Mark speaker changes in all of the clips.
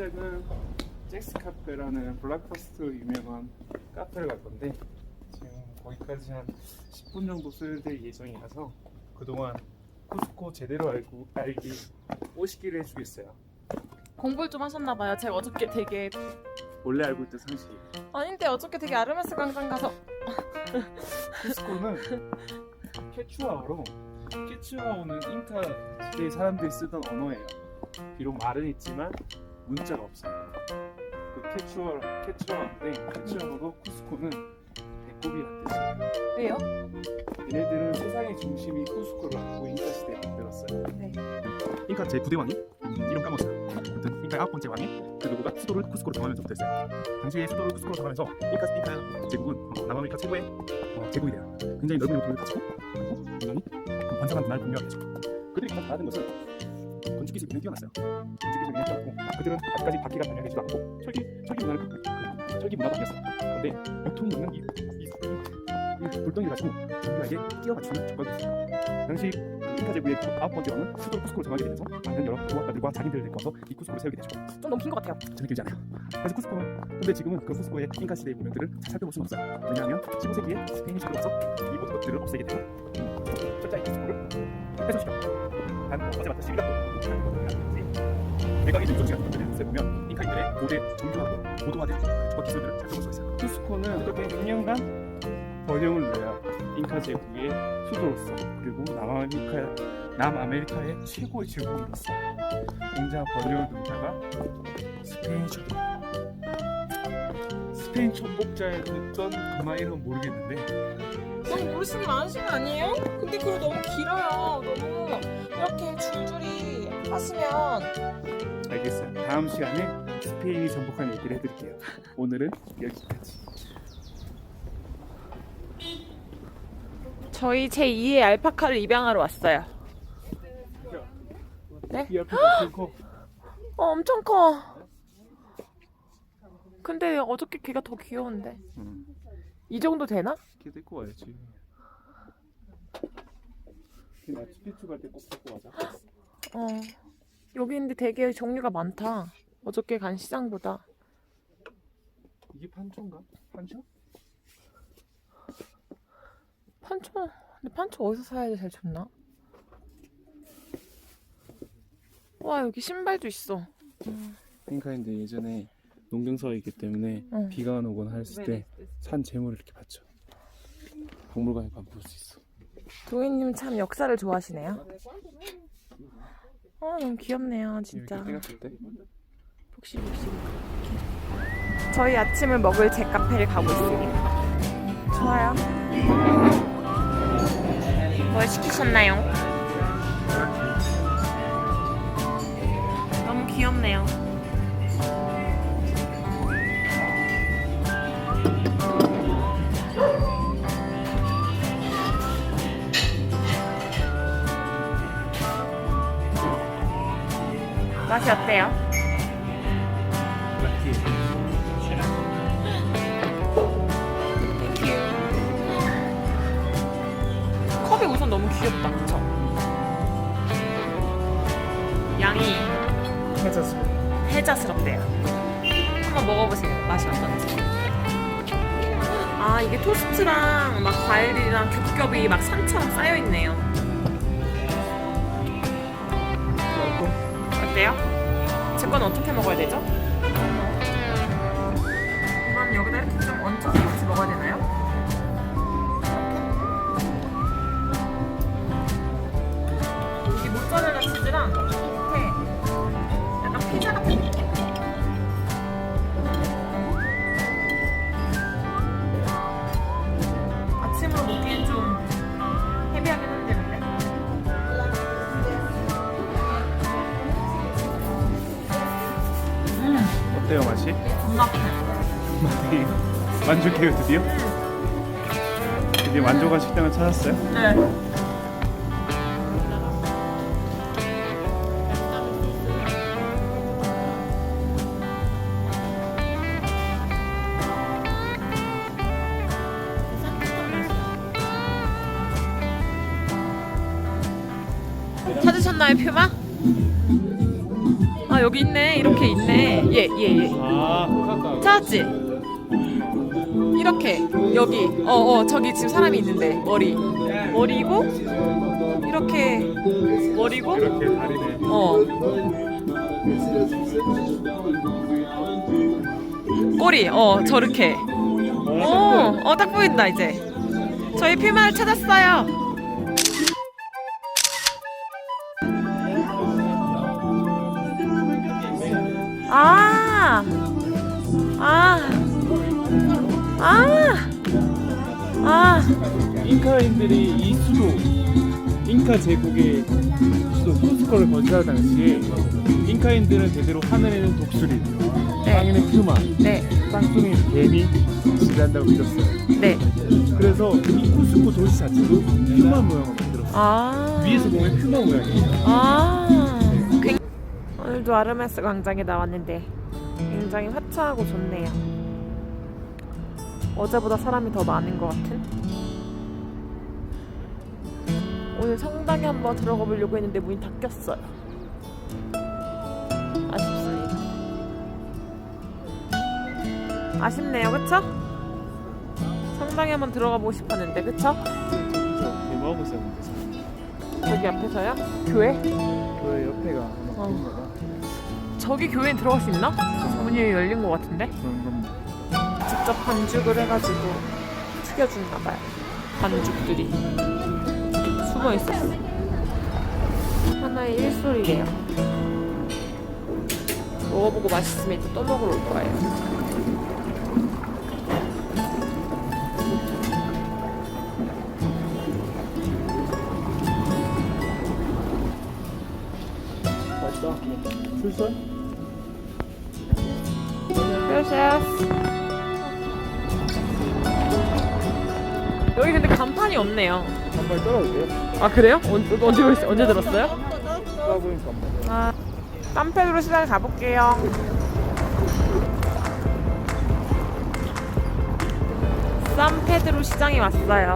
Speaker 1: 시작은 잭스 카페라는 블랙퍼스트로 유명한 카페를 갈 건데 지금 거기까지 한 10분 정도 소요될 예정이라서 그동안 쿠스코 제대로 알고 알기 오시기를 해주겠어요.
Speaker 2: 공부를 좀 하셨나봐요. 제가 어저께 되게
Speaker 1: 원래 알고 있던 상식.
Speaker 2: 아닌데 어저께 되게 아르메스 광장 가서
Speaker 1: 쿠스코는 케추아어로 케추아어는 잉카 시대 사람들이 쓰던 언어예요. 비록 말은 있지만 문자가 없어요. 그 케추아 케추아어인데 케추아어로 쿠스코는 배꼽이라는 뜻이에요.
Speaker 2: 왜요?
Speaker 1: 얘네들은 세상의 중심이 쿠스코를 갖고 잉카 시대에 만들었어요.
Speaker 2: 네.
Speaker 3: 잉카 제 9대 왕이 음, 이름 까먹었어요. 아무튼 잉카의 아홉 번째 왕이 그 누구가 수도를 쿠스코로 정하면서부터 했어요. 당시에 수도를 쿠스코로 정하면서 잉카 잉카 제국은 어, 남아메리카 최고의 어, 제국이 돼요. 굉장히 넓은 영토를 가지고 굉장히 그 번성한 문화를 되죠. 그들이 가장 잘하는 것은 건축 기술이 뛰어났어요. 건축 기술이 뛰어났고 그들은 아직까지 바퀴가 단련되지도 않고 철기 철기 문화를 그, 그, 철기 문화가 아니었어요. 그런데 유통이 있는 이, 이, 이, 이 돌덩이를 가지고 정교하게 끼워 맞추는 조각이 있어요. 당시 그 잉카 제국의 아홉 번째 왕은 수도 쿠스코를 정하게 되면서 많은 여러 조각가들과 자기들을 데리고서 이 쿠스코를 세우게 되죠.
Speaker 2: 좀 너무 긴 것 같아요.
Speaker 3: 전혀 길지 않아요. 그래서 쿠스코는 근데 지금은 그 쿠스코의 잉카 시대의 문명들을 잘 살펴볼 수는 없어요. 왜냐하면 15세기에 스페인이 들어와서 이 모든 것들을 없애게 되고 철저히 쿠스코를 해소시켜. 단 어제 봤던 시비각도 외곽의 유적지가 있는 것들을 보면 잉카인들의 고대 정교하고 고도화된 조각 기술들을 살펴볼 수가 있어요.
Speaker 1: 쿠스코는 그렇게 100년간 번영을 누려요. 잉카 제국의 수도로서 그리고 남아메리카 남아메리카의 최고의 제국으로서 굉장한 번영을 누리다가 스페인 초도 스페인 천복자였던 그마 이름 모르겠는데
Speaker 2: 너무 모르시는 거 많으신 거 아니에요? 근데 그거 너무 길어요. 너무 이렇게 줄줄이 하시면
Speaker 1: 알겠어요. 다음 시간에 스페인이 정복한 얘기를 해드릴게요. 오늘은 여기까지.
Speaker 2: 저희 제 2의 알파카를 입양하러 왔어요. 네?
Speaker 1: 이 옆에 들고
Speaker 2: 어, 엄청 커. 근데 어저께 걔가 더 귀여운데.
Speaker 1: 음.
Speaker 2: 이 정도 되나?
Speaker 1: 걔 데리고 와야지. 걔 마추픽추 갈때꼭 데리고 가자.
Speaker 2: 어. 여기 근데 되게 종류가 많다. 어저께 간 시장보다.
Speaker 1: 이게 판초인가? 판초?
Speaker 2: 판초. 근데 판초 어디서 사야 제일 좋나? 와 여기 신발도 있어.
Speaker 1: 핑카인데 예전에 농경사이기 때문에
Speaker 2: 응.
Speaker 1: 비가 오거나 했을 때 산 재물을 이렇게 받죠. 박물관에 가면 볼수 있어.
Speaker 2: 도희님 참 역사를 좋아하시네요. 어 너무 귀엽네요 진짜.
Speaker 1: 이렇게 때
Speaker 2: 복실복실. 저희 아침을 먹을 제 카페를 가고 있습니다. 좋아요. 뭘 시키셨나요? 너무 귀엽네요. 맛이 어때요? 컵이 우선 너무 귀엽다, 그쵸? 양이
Speaker 1: 해자수.
Speaker 2: 해자스럽대요. 한번 먹어보세요. 맛이 어떤지. 아, 이게 토스트랑 막 과일이랑 겹겹이 막 산처럼 쌓여있네요. 어때요? 제 건 어떻게 먹어야 되죠? 이건 여기다 이렇게 좀 얹혀서
Speaker 1: 만족해요 드디어? 드디어 만족한 식당을 찾았어요?
Speaker 2: 네. 찾으셨나요, 퓨마? 아 여기 있네 이렇게 있네 예 예예
Speaker 1: 아.
Speaker 2: 찾았지? 이렇게 여기 어어 저기 지금 사람이 있는데 머리. 머리고 이렇게 머리고
Speaker 1: 이렇게 다리네.
Speaker 2: 어. 꼬리 어 저렇게. 어어딱 보인다 이제. 저희 필마를 찾았어요. 아 아, 아, 아,
Speaker 1: 잉카인들이 이 수도, 잉카 제국의 수도 쿠스코를 건설할 당시에 잉카인들은 대대로 하늘에는 독수리,
Speaker 2: 네,
Speaker 1: 땅에는 퓨마,
Speaker 2: 네,
Speaker 1: 땅속에 뱀이 지배한다고 믿었어요.
Speaker 2: 네.
Speaker 1: 그래서 이 쿠스코 도시 자체도 퓨마 모양을 만들었어요.
Speaker 2: 아,
Speaker 1: 위에서 보면 퓨마 모양이에요.
Speaker 2: 아, 굉- 오늘도 아르메스 광장에 나왔는데 굉장히 화창하고 좋네요. 어제보다 사람이 더 많은 것 같은. 오늘 성당에 한번 들어가 보려고 했는데 문이 닫혔어요. 아쉽습니다. 아쉽네요, 그쵸? 성당에 한번 들어가 보고 싶었는데, 그쵸?
Speaker 1: 저기서 대모하고 있었는데
Speaker 2: 여기 앞에서요? 교회?
Speaker 1: 그 옆에가 아마
Speaker 2: 어.
Speaker 1: 봐.
Speaker 2: 저기 교회에 들어갈 수 있나? 문이 열린 것 같은데?
Speaker 1: 그런 건
Speaker 2: 직접 반죽을 해가지고 튀겨주나 봐요. 반죽들이 숨어 있었어. 하나의 일소리래요. 먹어보고 맛있으면 또 먹으러 올 거예요.
Speaker 1: 맛있다. 출설?
Speaker 2: Gracias. 여기 근데 간판이 없네요.
Speaker 1: 한발 떨어도 돼요?
Speaker 2: 아 그래요? 언제 언제 들- 언제 들었어요?
Speaker 1: 떠보니까.
Speaker 2: 아, 땀페드로 시장 가볼게요. 산페드로 시장에 왔어요.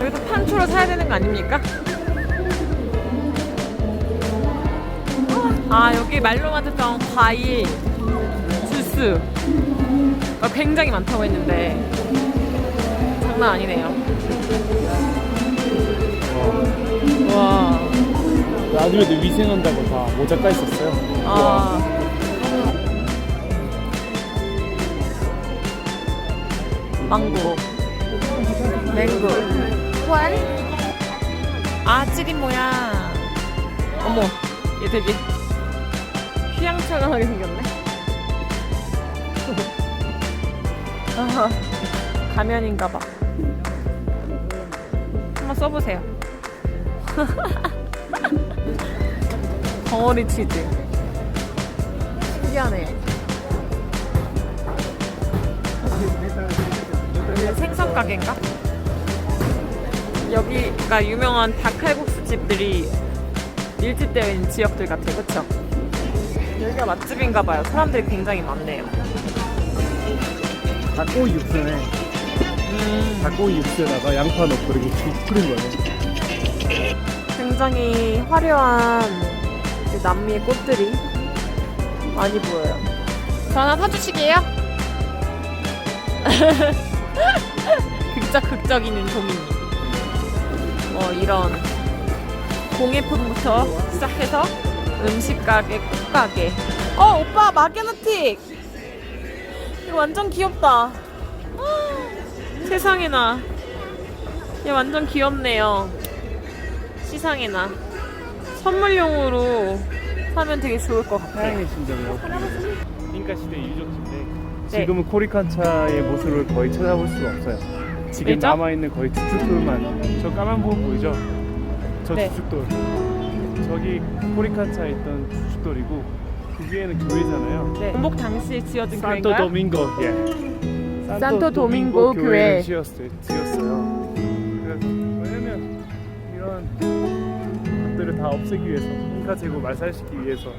Speaker 2: 여기도 판초를 사야 되는 거 아닙니까? 아 여기 말로만 듣던 과일, 주스 가 굉장히 많다고 했는데 장난 아니네요. 와.
Speaker 1: 나중에도 위생한다고 다 모자 까 있었어요.
Speaker 2: 아. 망고. 맹고. 왈? 아, 찌릿 모양. 어머, 얘 되게 휘황찬란하게 생겼네. 가면인가 봐. 한번 써보세요. 덩어리 치즈. 신기하네. 생선 가게인가? 여기가 유명한 닭칼국수 집들이 밀집되어 있는 지역들 같아요, 그쵸? 여기가 맛집인가 봐요. 사람들이 굉장히 많네요.
Speaker 1: 닭고기 육수네.
Speaker 2: 음,
Speaker 1: 닭고기 육수에다가 양파 넣고 이렇게 죽 끓인 거예요.
Speaker 2: 굉장히 화려한 그 남미의 꽃들이 많이 보여요. 저 하나 사주시게요? 극적 극적이는 도민이. 뭐 이런 공예품부터 시작해서 음식 가게, 꽃 가게. 어 오빠 마게너틱. 이거 완전 귀엽다. 세상에나. 얘 완전 귀엽네요. 시상에나 선물용으로 사면 되게 좋을 것 같아요.
Speaker 1: 사양의 신점이라고 잉카 시대 유적지인데
Speaker 2: 네.
Speaker 1: 지금은 코리칸차의 모습을 거의 찾아볼 수가 없어요. 지금
Speaker 2: 왜죠?
Speaker 1: 남아있는 거의 주춧돌만 저 까만 부분 보이죠? 저
Speaker 2: 네.
Speaker 1: 주춧돌 저기 코리칸차에 있던 주춧돌이고 그 위에는 교회잖아요.
Speaker 2: 네. 원복 당시에 지어진
Speaker 1: 산토
Speaker 2: 교회인가요?
Speaker 1: 도밍고 예.
Speaker 2: 산토 도밍고 교회.
Speaker 1: 교회를 지었어요. 지었어요. 그- 왜냐면 이런 것들을 다 없애기 위해서 잉카 제국 말살시키기 위해서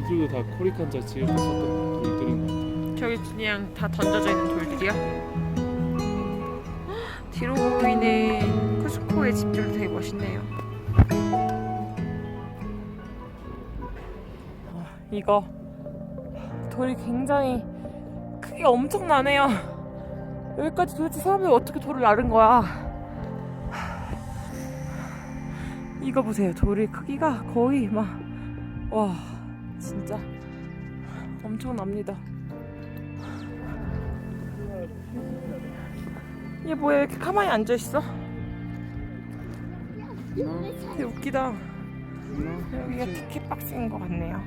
Speaker 1: 돌들도 다 코리칸자 썼던 돌들인 것 같아요.
Speaker 2: 저기 그냥 다 던져져 있는 돌들이요? 헉, 뒤로 보이는 쿠스코의 집들도 되게 멋있네요. 아, 이거 돌이 굉장히 크게 엄청나네요. 여기까지 도대체 사람들이 어떻게 돌을 나른 거야? 이거 보세요. 돌의 크기가 거의 막 와 진짜 엄청납니다. 얘 뭐야 이렇게 가만히 앉아 있어? 되게 웃기다. 여기가 티켓 박스인 것 같네요.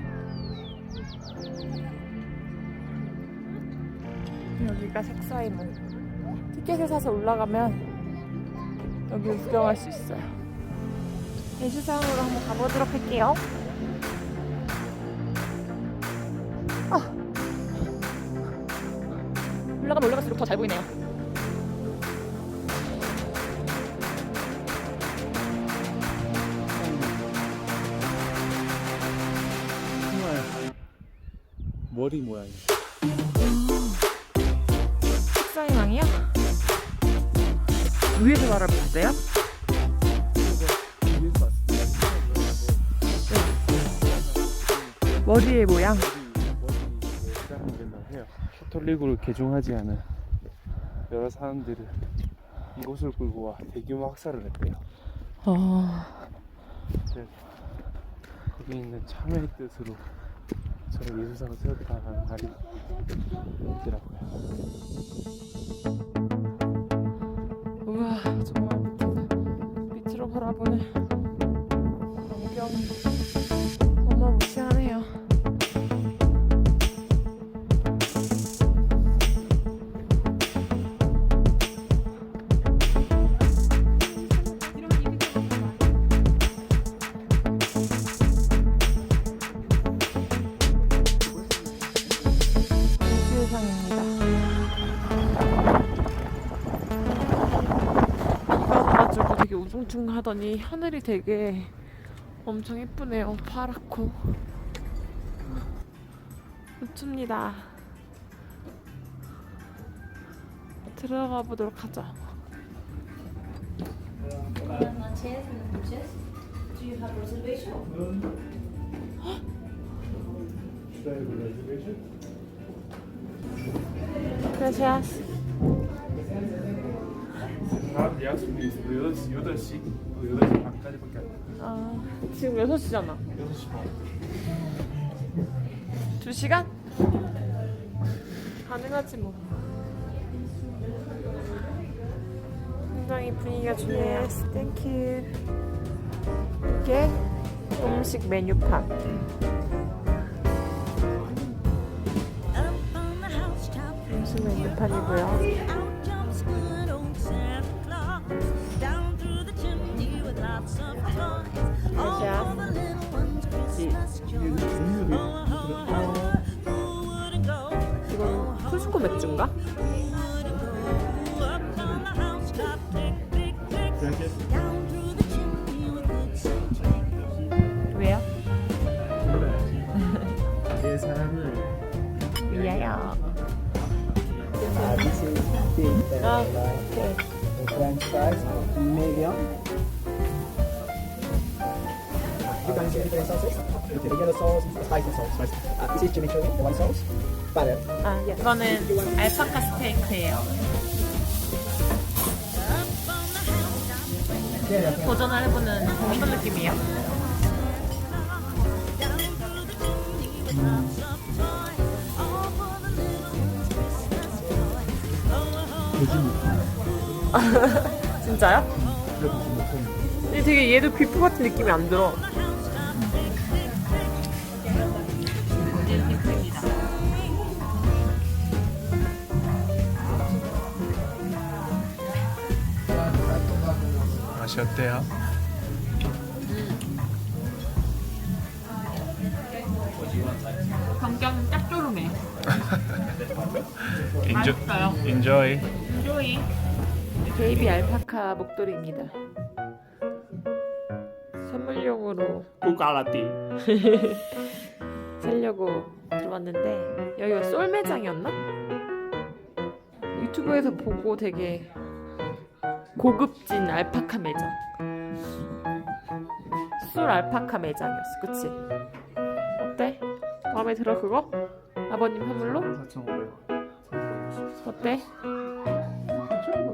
Speaker 2: 여기가 색사의 문. 티켓을 사서 올라가면 여기 구경할 수 있어요. 예수상으로 한번 가보도록 할게요. 아. 올라가면 올라갈수록 더 잘 보이네요.
Speaker 1: 정말 머리 모양이.
Speaker 2: 식사의 왕이요? 위에서 바라보셨어요?
Speaker 1: 위에서 봤을
Speaker 2: 머리의 모양.
Speaker 1: 카톨릭으로 개종하지 않은 여러 사람들을 이곳을 끌고 와 대규모 학살을 했대요.
Speaker 2: 어,
Speaker 1: 그래서 거기 있는 참회의 뜻으로 저런 예수상을 세웠다는 말이 있더라고요.
Speaker 2: 우와, 정말 밑으로 바라보는 광경 우중충하더니 하늘이 되게 엄청 예쁘네요. 파랗고 좋습니다. 들어가 보도록 하죠.
Speaker 4: on
Speaker 1: 예약수도 있어. 8시, 8시, 8시 반까지밖에 안 돼.
Speaker 2: 아, 지금 6시잖아.
Speaker 1: 6시 반.
Speaker 2: 2시간? 가능하지 뭐. 굉장히 분위기가 좋네요. 땡큐. 이게 음식 메뉴판. 음식 메뉴판이고요. 이건 쿠스코 맥주인가?
Speaker 5: The the.
Speaker 2: 왜요?
Speaker 3: 내 사랑을
Speaker 2: 위하여.
Speaker 6: Uh, this is the
Speaker 2: 아,
Speaker 6: uh,
Speaker 2: 오케이.
Speaker 6: the French fries, medium. Can see different sauces. The yellow sauce, spicy sauce. Uh, this is chimichurri, the one sauce. Butter.
Speaker 2: 아, 이거는 알파카 스테이크예요. 도전을 해보는 어떤 느낌이에요? 진짜요? 근데 되게 얘도 비프 같은 느낌이 안 들어.
Speaker 1: 맛이 어때요?
Speaker 2: 감경 짭조름해.
Speaker 1: 인조,
Speaker 2: 맛있어요.
Speaker 1: enjoy.
Speaker 2: enjoy. 베이비 알파카 목도리입니다. 선물용으로
Speaker 1: 꾸까라띠.
Speaker 2: 살려고 들어왔는데 여기가 솔 매장이었나? 유튜브에서 보고 되게 고급진 알파카 매장. 솔 알파카 매장이었어, 그치? 어때? 마음에 들어 그거? 아버님 선물로?
Speaker 1: 4,500원.
Speaker 2: 어때?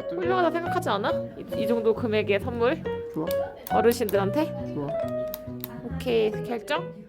Speaker 2: 훌륭하다 생각하지 않아? 이, 이 정도 금액의 선물?
Speaker 1: 좋아.
Speaker 2: 어르신들한테?
Speaker 1: 좋아.
Speaker 2: 오케이 결정?